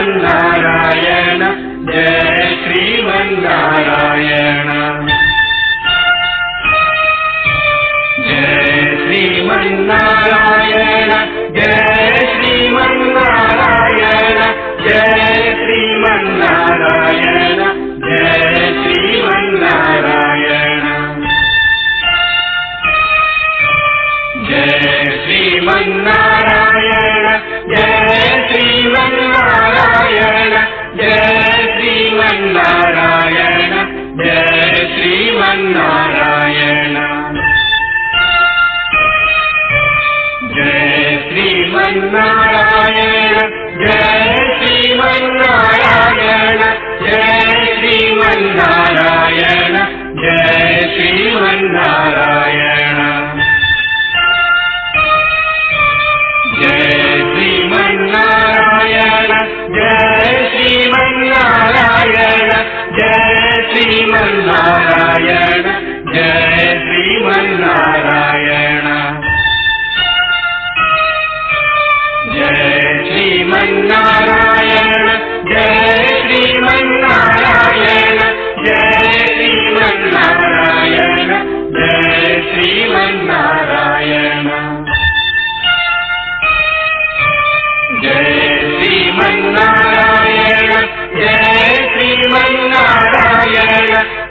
Sriman Narayana. Jai Sriman Narayana.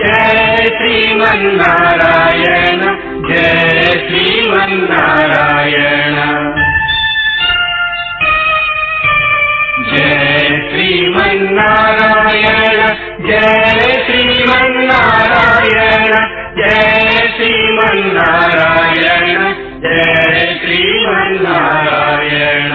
Jai Sriman Narayana Jai Sriman Narayana Jai Sriman Narayana Jai Sriman Narayana Jai Sriman Narayana Jai Sriman Narayana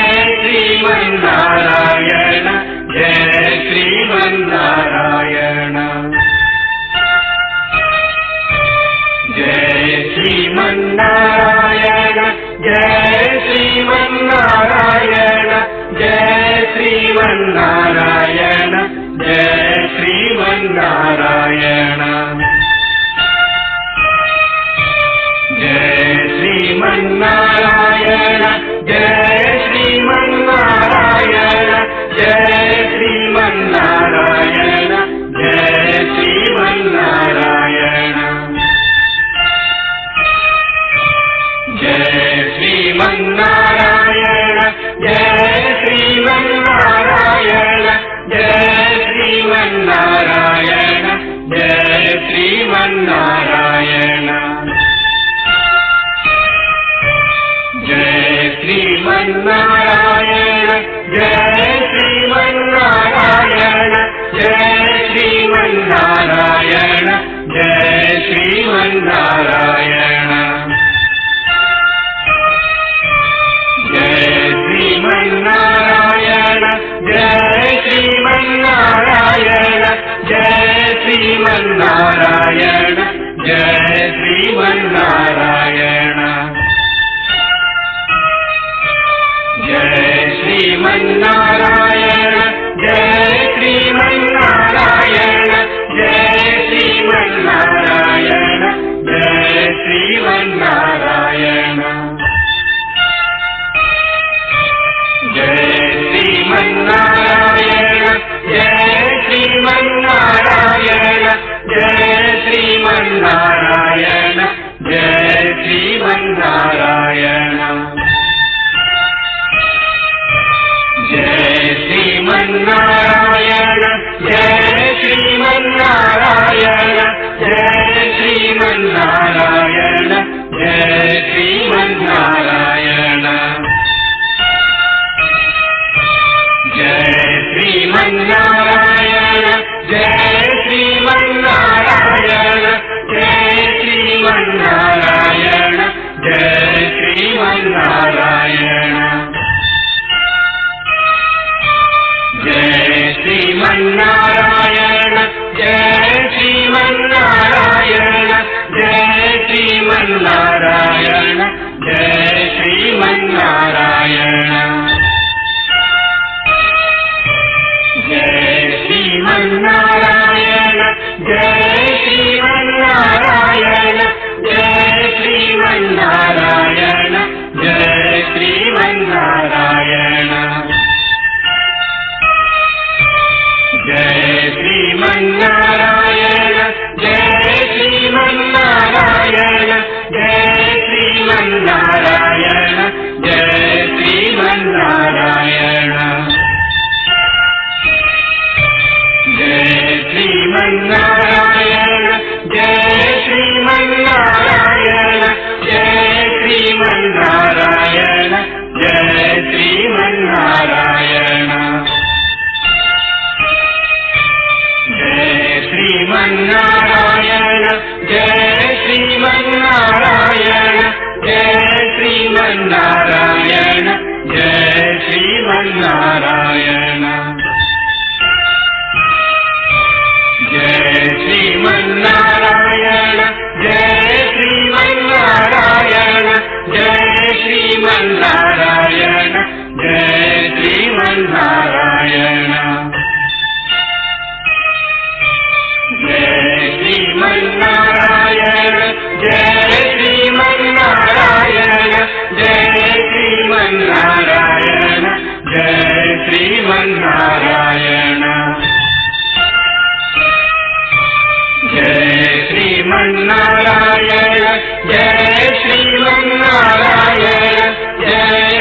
Shrimannarayana. Jaya Shrimannarayana. Jaya Shrimannarayana. Jaya Shrimannarayana. Jaya Shrimannarayana. Jaya Shrimannarayana. Jaya Jai Shri Jai Sriman Narayana. Jai Sriman Narayana Jai Srimannarayana Jai Srimannarayana Jai Shri Jai Srimannarayana Krishna Narayan. Jai Sriman Narayana Jai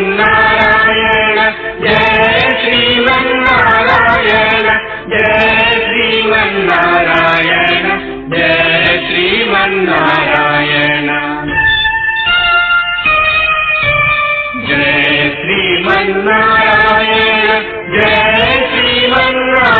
Sriman Narayana. Jai Sriman Narayana. Jai Sriman Narayana. Jai Sriman Narayana. Jai Sriman Narayana. Jai Sriman Narayana.